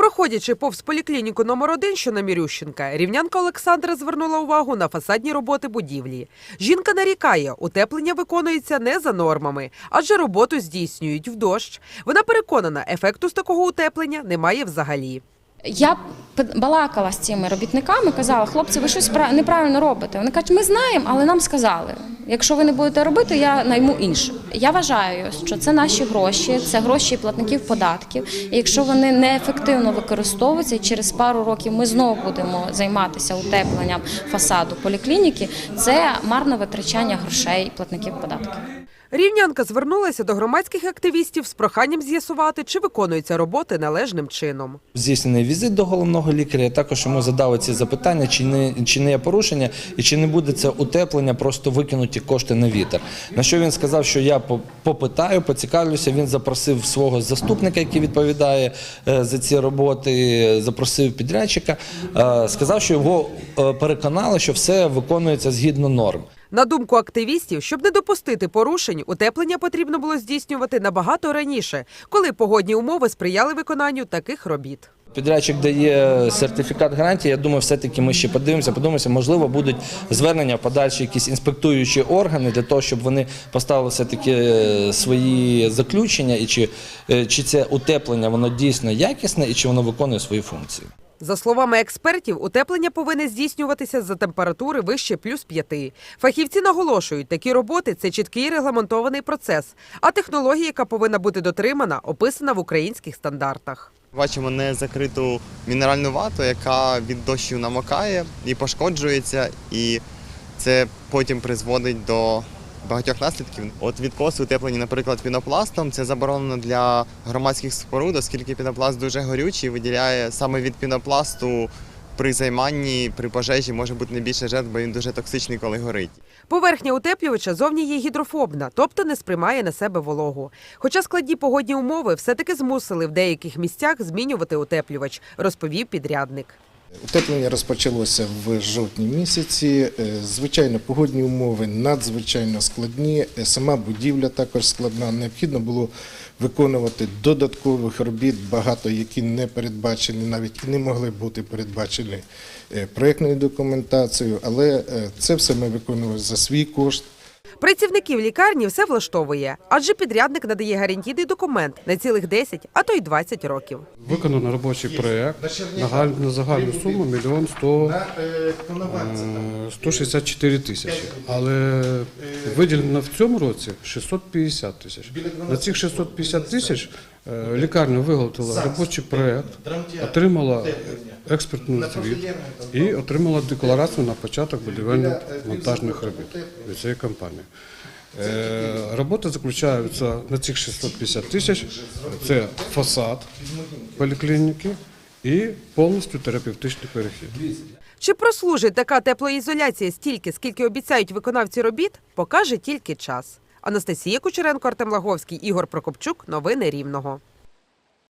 Проходячи повз поліклініку номер 1 що на Мірющенка, рівнянка Олександра звернула увагу на фасадні роботи будівлі. Жінка нарікає, утеплення виконується не за нормами, адже роботу здійснюють в дощ. Вона переконана, ефекту з такого утеплення немає взагалі. Я балакала з цими робітниками, казала, хлопці, ви щось пра- неправильно робите. Вони кажуть, ми знаємо, але нам сказали. Якщо ви не будете робити, я найму інших. Я вважаю, що це наші гроші, це гроші платників податків. І якщо вони неефективно використовуються, і через пару років ми знову будемо займатися утепленням фасаду поліклініки, це марне витрачання грошей платників податків. Рівнянка звернулася до громадських активістів з проханням з'ясувати, чи виконуються роботи належним чином. Здійснений візит до головного лікаря. Також йому задали ці запитання, чи не чи не є порушення, і чи не буде це утеплення, просто викинуті кошти на вітер. На що він сказав, що я попитаю, поцікавлюся. Він запросив свого заступника, який відповідає е, за ці роботи, запросив підрядчика. е, Сказав, що його е, переконали, що все виконується згідно норм. На думку активістів, щоб не допустити порушень, утеплення потрібно було здійснювати набагато раніше, коли погодні умови сприяли виконанню таких робіт. Підрядчик дає сертифікат гарантії. Я думаю, все-таки ми ще подивимося. Подивимося, можливо, будуть звернення подальші якісь інспектуючі органи для того, щоб вони поставили все таки е, свої заключення, і чи, е, чи це утеплення воно дійсно якісне і чи воно виконує свої функції. За словами експертів, утеплення повинне здійснюватися за температури вище плюс 5. Фахівці наголошують, такі роботи це чіткий регламентований процес, а технологія, яка повинна бути дотримана, описана в українських стандартах. Бачимо незакриту мінеральну вату, яка від дощів намокає і пошкоджується, і це потім призводить до багатьох наслідків. От відкоси утеплені, наприклад, пінопластом, це заборонено для громадських споруд, оскільки пінопласт дуже горючий, виділяє саме від пінопласту при займанні, при пожежі може бути не більше жертв, бо він дуже токсичний, коли горить. Поверхня утеплювача зовні є гідрофобна, тобто не сприймає на себе вологу. Хоча складні погодні умови все-таки змусили в деяких місцях змінювати утеплювач, розповів підрядник. Утеплення розпочалося в жовтні місяці. Е, Звичайно, погодні умови надзвичайно складні. Е, Сама будівля також складна. Необхідно було виконувати додаткових робіт, багато які не передбачені, навіть і не могли бути передбачені е, проєктною документацією, але це все ми виконували за свій кошт. Працівників лікарні все влаштовує, адже підрядник надає гарантійний документ на цілих 10, а то й 20 років. Виконано робочий проєкт на загальну суму мільйон сто е, 164 тисячі. Але виділено в цьому році 650 тисяч. На цих 650 тисяч е, лікарня виготовила робочий проєкт, отримала експертну звіт і отримала декларацію на початок будівельно-монтажних робіт від цієї компанії. Е, Роботи заключаються на цих 650 тисяч. Це фасад поліклініки і повністю терапевтичний перехід. Чи прослужить така теплоізоляція стільки, скільки обіцяють виконавці робіт, покаже тільки час. Анастасія Кучеренко, Артем Лаговський, Ігор Прокопчук. Новини Рівного.